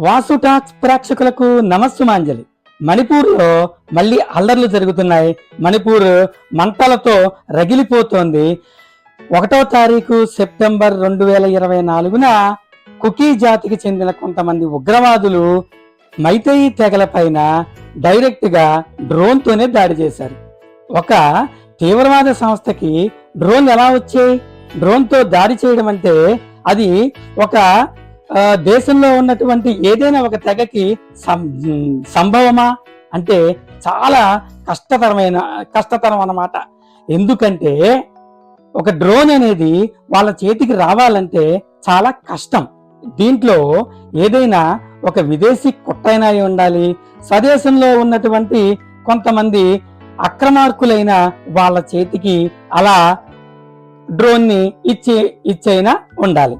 Vasu talks ప్రేక్షకులకు నమస్సుమాంజలి. మణిపూర్లో మళ్ళీ అల్లర్లు జరుగుతున్నాయి. మణిపూర్ మంటలతో రగిలిపోతోంది. ఒకటో తారీఖు సెప్టెంబర్ రెండు వేల ఇరవై నాలుగున కుకీ జాతికి చెందిన కొంతమంది ఉగ్రవాదులు మైతయి తెగల పైన డైరెక్ట్గా డ్రోన్తోనే దాడి చేశారు. ఒక తీవ్రవాద సంస్థకి డ్రోన్ ఎలా వచ్చాయి? డ్రోన్తో దాడి చేయడం అంటే అది ఒక దేశంలో ఉన్నటువంటి ఏదైనా ఒక తెగకి సం- సంభవమా? అంటే చాలా కష్టతరమైన కష్టతరం అన్నమాట. ఎందుకంటే ఒక డ్రోన్ అనేది వాళ్ళ చేతికి రావాలంటే చాలా కష్టం. దీంట్లో ఏదైనా ఒక విదేశీ కుట్టైనా ఉండాలి. స్వదేశంలో ఉన్నటువంటి కొంతమంది అక్రమార్కులైన వాళ్ళ చేతికి అలా డ్రోన్ని ఇచ్చే ఇచ్చైనా ఉండాలి.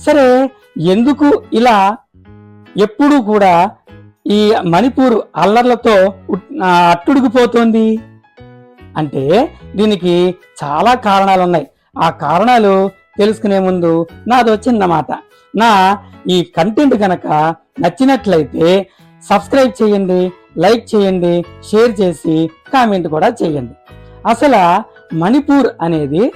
సరే ఎందుకు ఇలా ఎప్పుడూ కూడా ఈ మణిపూర్ అల్లర్లతో ఉట్- అట్టుడిగిపోతోంది? అంటే దీనికి చాలా కారణాలు ఉన్నాయి ఆ కారణాలు తెలుసుకునే ముందు నాదో చిన్న మాట నా ఈ కంటెంట్ కనుక నచ్చినట్లయితే సబ్స్క్రైబ్ చేయండి లైక్ చేయండి షేర్ చేసి కామెంట్ కూడా చేయండి. అసలు మణిపూర్ అనేది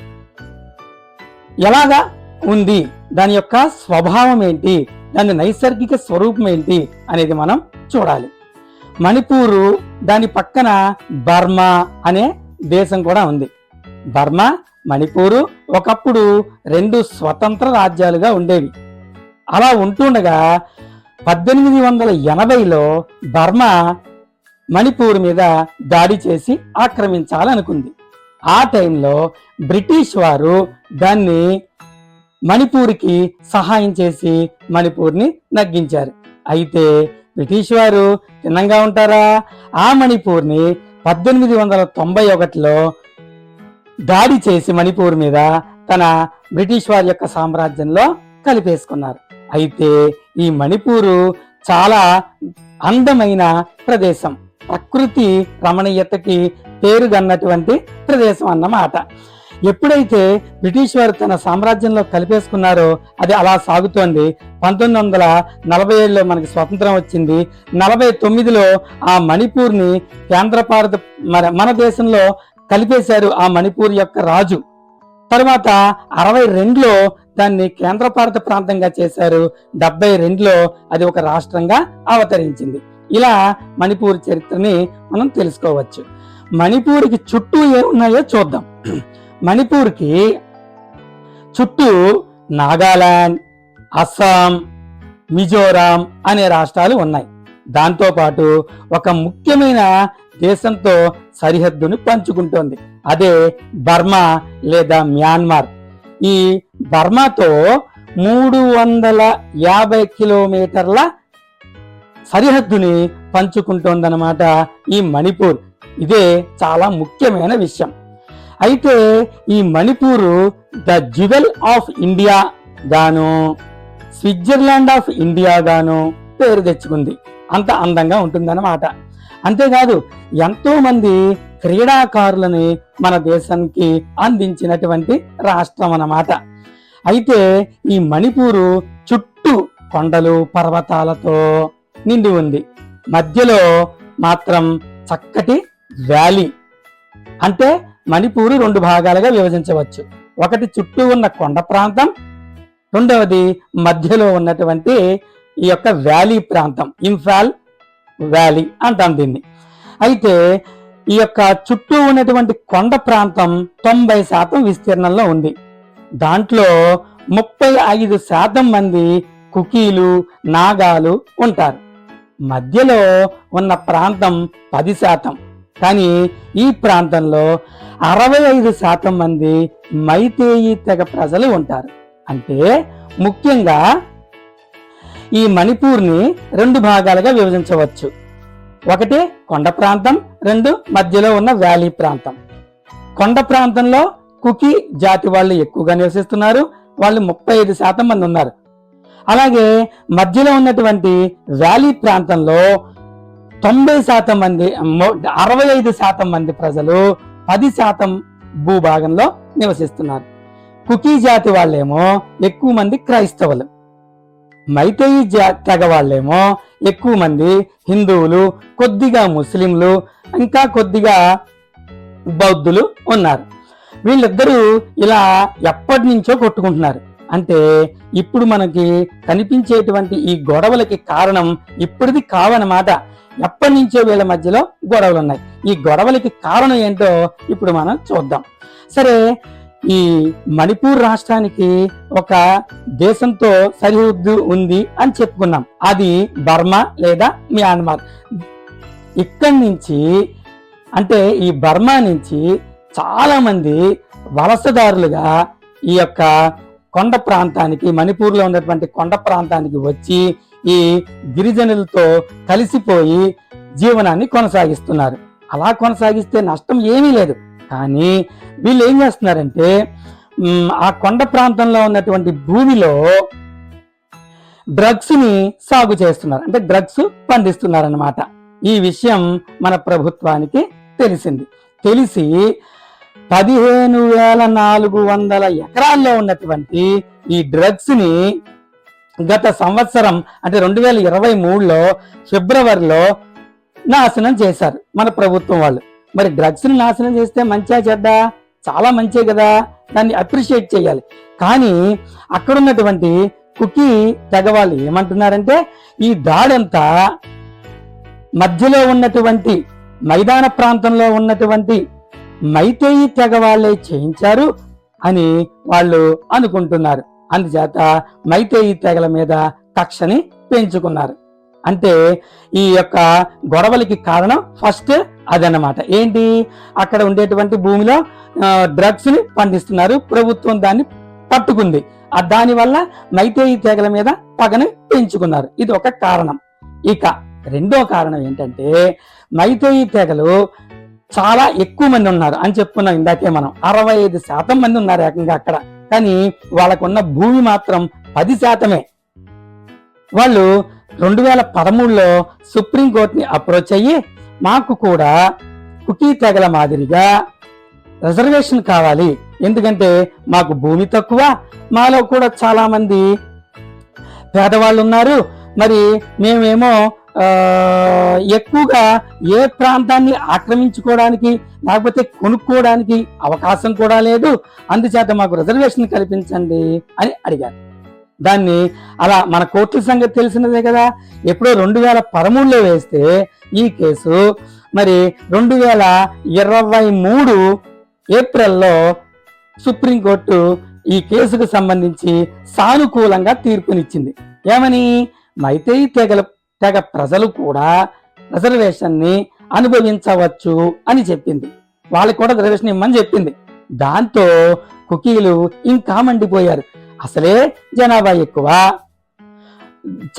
ఎలాగా ఉంది. దాని యొక్క స్వభావం ఏంటి? దాని నైసర్గిక స్వరూపం ఏంటి? అనేది మనం చూడాలి. మణిపూరు దాని పక్కన బర్మా అనే దేశం కూడా ఉంది. బర్మా మణిపూరు ఒకప్పుడు రెండు స్వతంత్ర రాజ్యాలుగా ఉండేవి. అలా ఉంటుండగా పద్దెనిమిది వందల ఎనభైలో బర్మా మణిపూర్ మీద దాడి చేసి ఆక్రమించాలనుకుంది. ఆ టైంలో బ్రిటిష్ వారు దాన్ని మణిపూర్కి సహాయం చేసి మణిపూర్ని నగ్గించారు. అయితే బ్రిటిష్ వారు తిన్నంగా ఉంటారా? ఆ మణిపూర్ని పద్దెనిమిది వందల తొంభై ఒకటిలో దాడి చేసి మణిపూర్ మీద తన బ్రిటిష్ వారి యొక్క సామ్రాజ్యంలో కలిపేసుకున్నారు. అయితే ఈ మణిపూరు చాలా అందమైన ప్రదేశం. ప్రకృతి రమణీయతకి పేరుగన్నటువంటి ప్రదేశం అన్నమాట. ఎప్పుడైతే బ్రిటిష్ వారు తన సామ్రాజ్యంలో కలిపేసుకున్నారో అది అలా సాగుతోంది. పంతొమ్మిది వందల నలభై ఏడులో మనకి స్వతంత్రం వచ్చింది. నలభై తొమ్మిదిలో ఆ మణిపూర్ని కేంద్ర భారత మన మన దేశంలో కలిపేశారు ఆ మణిపూర్ యొక్క రాజు. తర్వాత అరవై రెండులో దాన్ని కేంద్రపాలిత ప్రాంతంగా చేశారు. డెబ్బై రెండులో అది ఒక రాష్ట్రంగా అవతరించింది. ఇలా మణిపూర్ చరిత్రని మనం తెలుసుకోవచ్చు. మణిపూర్కి చుట్టూ ఏమున్నాయో చూద్దాం. మణిపూర్కి చుట్టూ నాగాలాండ్ అస్సాం మిజోరాం అనే రాష్ట్రాలు ఉన్నాయి. దాంతోపాటు ఒక ముఖ్యమైన దేశంతో సరిహద్దును పంచుకుంటోంది. అదే బర్మా లేదా మ్యాన్మార్. ఈ బర్మాతో మూడు వందల యాభై కిలోమీటర్ల సరిహద్దుని పంచుకుంటోందన్నమాట ఈ మణిపూర్. ఇదే చాలా ముఖ్యమైన విషయం. అయితే ఈ Manipur the jewel of India గాను స్విట్జర్లాండ్ ఆఫ్ ఇండియా గాను పేరు తెచ్చుకుంది. అంత అందంగా ఉంటుందన్నమాట. అంతేకాదు ఎంతో మంది క్రీడాకారులని మన దేశానికి అందించినటువంటి రాష్ట్రం అన్నమాట. అయితే ఈ మణిపూరు చుట్టూ కొండలు పర్వతాలతో నిండి ఉంది. మధ్యలో మాత్రం చక్కటి వ్యాలీ. అంటే మణిపూరు రెండు భాగాలుగా విభజించవచ్చు. ఒకటి చుట్టూ ఉన్న కొండ ప్రాంతం రెండవది మధ్యలో ఉన్నటువంటి ఈ యొక్క వ్యాలీ ప్రాంతం ఇంఫాల్ వ్యాలీ అంటాం దీన్ని. అయితే ఈ యొక్క చుట్టూ ఉన్నటువంటి కొండ ప్రాంతం తొంభై శాతం విస్తీర్ణంలో ఉంది. దాంట్లో ముప్పై ఐదు శాతం మంది కుకీలు నాగాలు ఉంటారు. మధ్యలో ఉన్న ప్రాంతం పది శాతం. కానీ ఈ ప్రాంతంలో అరవై ఐదు శాతం మంది మైతేయి తెగ ప్రజలు ఉంటారు. అంటే ముఖ్యంగా ఈ మణిపూర్ని రెండు భాగాలుగా విభజించవచ్చు. ఒకటి కొండ ప్రాంతం రెండు మధ్యలో ఉన్న వ్యాలీ ప్రాంతం. కొండ ప్రాంతంలో కుకీ జాతి వాళ్ళు ఎక్కువగా నివసిస్తున్నారు. వాళ్ళు ముప్పై ఐదు శాతం మంది ఉన్నారు. అలాగే మధ్యలో ఉన్నటువంటి వ్యాలీ ప్రాంతంలో తొంభై శాతం మంది అరవై ఐదు శాతం మంది ప్రజలు పది శాతం భూభాగంలో నివసిస్తున్నారు. కుకీ జాతి వాళ్ళేమో ఎక్కువ మంది క్రైస్తవులు. మైతేయి జా- తెగ వాళ్ళేమో ఎక్కువ మంది హిందువులు కొద్దిగా ముస్లింలు ఇంకా కొద్దిగా బౌద్ధులు ఉన్నారు. వీళ్ళిద్దరూ ఇలా ఎప్పటి నుంచో కొట్టుకుంటున్నారు. అంటే ఇప్పుడు మనకి కనిపించేటువంటి ఈ గొడవలకి కారణం ఇప్పటిది కావన్నమాట ఎప్పటి నుంచో వీళ్ళ మధ్యలో గొడవలు ఉన్నాయి ఈ గొడవలకి కారణం ఏంటో ఇప్పుడు మనం చూద్దాం. సరే ఈ మణిపూర్ రాష్ట్రానికి ఒక దేశంతో సరిహద్దు ఉంది అని చెప్పుకున్నాం. అది బర్మా లేదా మ్యాన్మార్. ఇక్కడి నుంచి అంటే ఈ బర్మా నుంచి చాలా మంది వలసదారులుగా ఈ యొక్క కొండ ప్రాంతానికి మణిపూర్లో ఉన్నటువంటి కొండ ప్రాంతానికి వచ్చి ఈ గిరిజనులతో కలిసిపోయి జీవనాన్ని కొనసాగిస్తున్నారు. అలా కొనసాగిస్తే నష్టం ఏమీ లేదు. కానీ వీళ్ళు ఏం చేస్తున్నారంటే ఆ కొండ ప్రాంతంలో ఉన్నటువంటి భూమిలో డ్రగ్స్ని సాగు చేస్తున్నారు. అంటే డ్రగ్స్ పండిస్తున్నారు అన్నమాట ఈ విషయం మన ప్రభుత్వానికి తెలిసింది. తెలిసి పదిహేను వేల నాలుగు వందల ఎకరాల్లో ఉన్నటువంటి ఈ డ్రగ్స్ని గత సంవత్సరం అంటే రెండు వేల ఇరవై మూడులో ఫిబ్రవరిలో నాశనం చేశారు మన ప్రభుత్వం వాళ్ళు. మరి డ్రగ్స్ని నాశనం చేస్తే మంచిగా చేద్దా చాలా మంచే కదా. దాన్ని అప్రిషియేట్ చేయాలి. కానీ అక్కడ ఉన్నటువంటి కుకీ తెగ వాళ్ళు ఏమంటున్నారంటే ఈ దాడంతా మధ్యలో ఉన్నటువంటి మైదాన ప్రాంతంలో ఉన్నటువంటి మైతేయి తెగ వాళ్ళే చేయించారు అని వాళ్ళు అనుకుంటున్నారు. అందుచేత మైతేయి తెగల మీద కక్షని పెంచుకున్నారు. అంటే ఈ యొక్క గొడవలకి కారణం ఫస్ట్ అదన్నమాట. ఏంటి? అక్కడ ఉండేటువంటి భూమిలో డ్రగ్స్ని పండిస్తున్నారు. ప్రభుత్వం దాన్ని పట్టుకుంది. దానివల్ల దాని వల్ల మైతేయి తెగల మీద పగని పెంచుకున్నారు. ఇది ఒక కారణం. ఇక రెండో కారణం ఏంటంటే మైతేయి తెగలు చాలా ఎక్కువ మంది ఉన్నారు అని చెప్పుకున్నాం ఇందాకే మనం. అరవై ఐదు శాతం మంది ఉన్నారు ఏకంగా అక్కడ. కానీ వాళ్ళకున్న భూమి మాత్రం పది శాతమే. వాళ్ళు రెండు వేల పదమూడులో సుప్రీంకోర్టుని అప్రోచ్ అయ్యి మాకు కూడా కుకీ తెగల మాదిరిగా రిజర్వేషన్ కావాలి. ఎందుకంటే మాకు భూమి తక్కువ మాలో కూడా చాలామంది పేదవాళ్ళు ఉన్నారు. మరి మేమేమో ఎక్కువగా ఏ ప్రాంతాన్ని ఆక్రమించుకోవడానికి లేకపోతే కొనుక్కోవడానికి అవకాశం కూడా లేదు. అందుచేత మాకు రిజర్వేషన్ కల్పించండి అని అడిగారు. దాన్ని అలా మన కోర్టుల సంగతి తెలిసినదే కదా. ఎప్పుడో రెండు వేల పదమూడులో వేస్తే ఈ కేసు మరి రెండు వేల ఇరవై మూడు ఏప్రిల్లో సుప్రీంకోర్టు ఈ కేసుకు సంబంధించి సానుకూలంగా తీర్పునిచ్చింది. ఏమని? మైతేయి తెగల తెగ ప్రజలు కూడా రిజర్వేషన్ని అనుభవించవచ్చు అని చెప్పింది. వాళ్ళకి కూడా రిజర్వేషన్ ఇమ్మని చెప్పింది. దాంతో కుకీలు ఇంకా మండిపోయారు. అసలే జనాభా ఎక్కువ.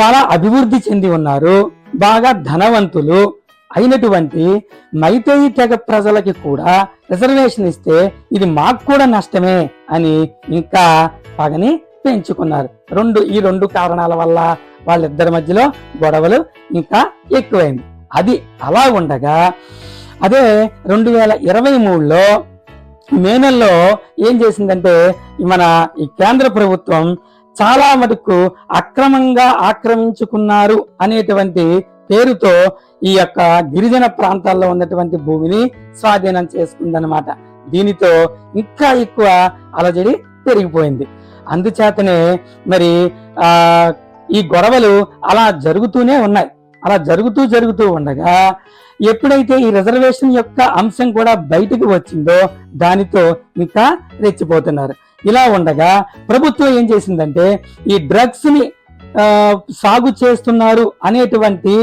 చాలా అభివృద్ధి చెంది ఉన్నారు. బాగా ధనవంతులు అయినటువంటి మైతేయి తెగ ప్రజలకి కూడా రిజర్వేషన్ ఇస్తే ఇది మాకు కూడా నష్టమే అని ఇంకా పగని పెంచుకున్నారు. రెండు ఈ రెండు కారణాల వల్ల వాళ్ళిద్దరి మధ్యలో గొడవలు ఇంకా ఎక్కువైంది. అది అలా ఉండగా అదే రెండు వేల ఇరవై మూడులో మే నెలలో ఏం చేసిందంటే మన ఈ కేంద్ర ప్రభుత్వం చాలా మటుకు అక్రమంగా ఆక్రమించుకున్నారు అనేటువంటి పేరుతో ఈ యొక్క గిరిజన ప్రాంతాల్లో ఉన్నటువంటి భూమిని స్వాధీనం చేసుకుందనమాట దీనితో ఇంకా ఎక్కువ అలజడి పెరిగిపోయింది. అందుచేతనే మరి ఆ ఈ గొడవలు అలా జరుగుతూనే ఉన్నాయి. అలా జరుగుతూ జరుగుతూ ఉండగా ఎప్పుడైతే ఈ రిజర్వేషన్ యొక్క అంశం కూడా బయటకు వచ్చిందో దానితో ఇంకా రెచ్చిపోతున్నారు. ఇలా ఉండగా ప్రభుత్వం ఏం చేసిందంటే ఈ డ్రగ్స్ని సాగు చేస్తున్నారు అనేటువంటి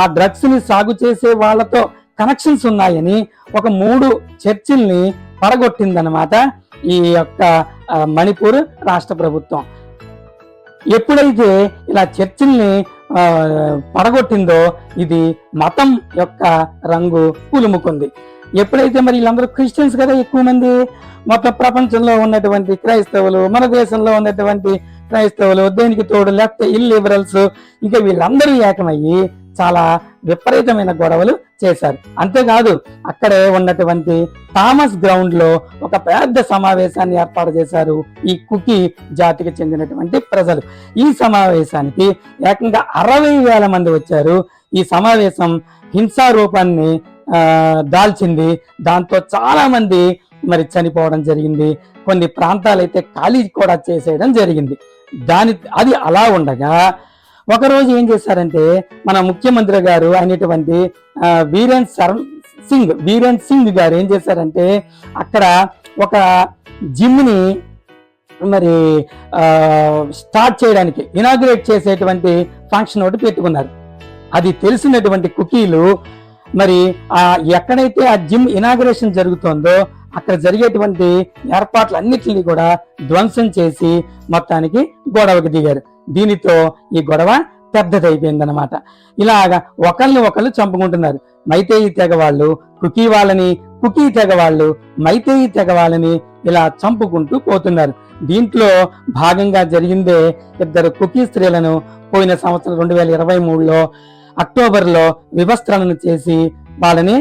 ఆ డ్రగ్స్ని సాగు చేసే వాళ్ళతో కనెక్షన్స్ ఉన్నాయని ఒక మూడు చర్చిల్ని పడగొట్టిందనమాట ఈ యొక్క మణిపూర్ రాష్ట్ర ప్రభుత్వం. ఎప్పుడైతే ఇలా చర్చిల్ని పడగొట్టిందో ఇది మతం యొక్క రంగు పులుముకుంది ఎప్పుడైతే మరి వీళ్ళందరూ క్రిస్టియన్స్ కదా ఎక్కువ మంది? మొత్తం ప్రపంచంలో ఉన్నటువంటి క్రైస్తవులు మన దేశంలో ఉన్నటువంటి క్రైస్తవులు దేనికి తోడు లేకపోతే ఇల్లిబరల్స్ ఇంకా వీళ్ళందరూ ఏకమయ్యి చాలా విపరీతమైన గొడవలు చేశారు. అంతేకాదు అక్కడే ఉన్నటువంటి థామస్ గ్రౌండ్లో ఒక పెద్ద సమావేశాన్ని ఏర్పాటు చేశారు ఈ కుకీ జాతికి చెందినటువంటి ప్రజలు. ఈ సమావేశానికి ఏకంగా అరవై వేల మంది వచ్చారు. ఈ సమావేశం హింసా రూపాన్ని దాల్చింది. దాంతో చాలా మంది మరి చనిపోవడం జరిగింది. కొన్ని ప్రాంతాలైతే ఖాళీ కూడా చేసేయడం జరిగింది. దాని అది అలా ఉండగా ఒకరోజు ఏం చేశారంటే మన ముఖ్యమంత్రి గారు అయినటువంటి వీరేన్ శరణ్ సింగ్ వీరేన్ సింగ్ గారు ఏం చేశారంటే అక్కడ ఒక జిమ్ని మరి స్టార్ట్ చేయడానికి ఇనాగ్రేట్ చేసేటువంటి ఫంక్షన్ ఒకటి పెట్టుకున్నారు. అది తెలిసినటువంటి కుకీలు మరి ఎక్కడైతే ఆ జిమ్ ఇనాగ్రేషన్ జరుగుతుందో అక్కడ జరిగేటువంటి ఏర్పాట్లన్నిటిని కూడా ధ్వంసం చేసి మొత్తానికి గొడవకు దిగారు. దీనితో ఈ గొడవ పెద్దదైపోయిందనమాట ఇలాగా ఒకరిని ఒకళ్ళు చంపుకుంటున్నారు. మైతేయి తెగ వాళ్ళు కుకీ వాళ్ళని కుకీ తెగ వాళ్ళు మైతేయి తెగ వాళ్ళని ఇలా చంపుకుంటూ పోతున్నారు. దీంట్లో భాగంగా జరిగిందే ఇద్దరు కుకీ స్త్రీలను పోయిన సంవత్సరం రెండు వేల ఇరవై మూడులో అక్టోబర్లో వివస్త్రణను చేసి వాళ్ళని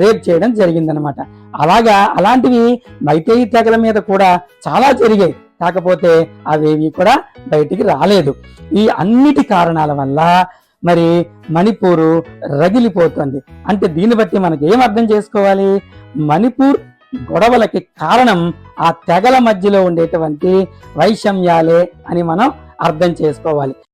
రేప్ చేయడం జరిగిందనమాట అలాగా అలాంటివి మైతేయి తెగల మీద కూడా చాలా జరిగాయి. కాకపోతే అవేవి కూడా బయటికి రాలేదు. ఈ అన్నిటి కారణాల వల్ల మరి మణిపూరు రగిలిపోతుంది. అంటే దీన్ని బట్టి మనకి ఏం అర్థం చేసుకోవాలి? మణిపూర్ గొడవలకి కారణం ఆ తెగల మధ్యలో ఉండేటువంటి వైషమ్యాలే అని మనం అర్థం చేసుకోవాలి.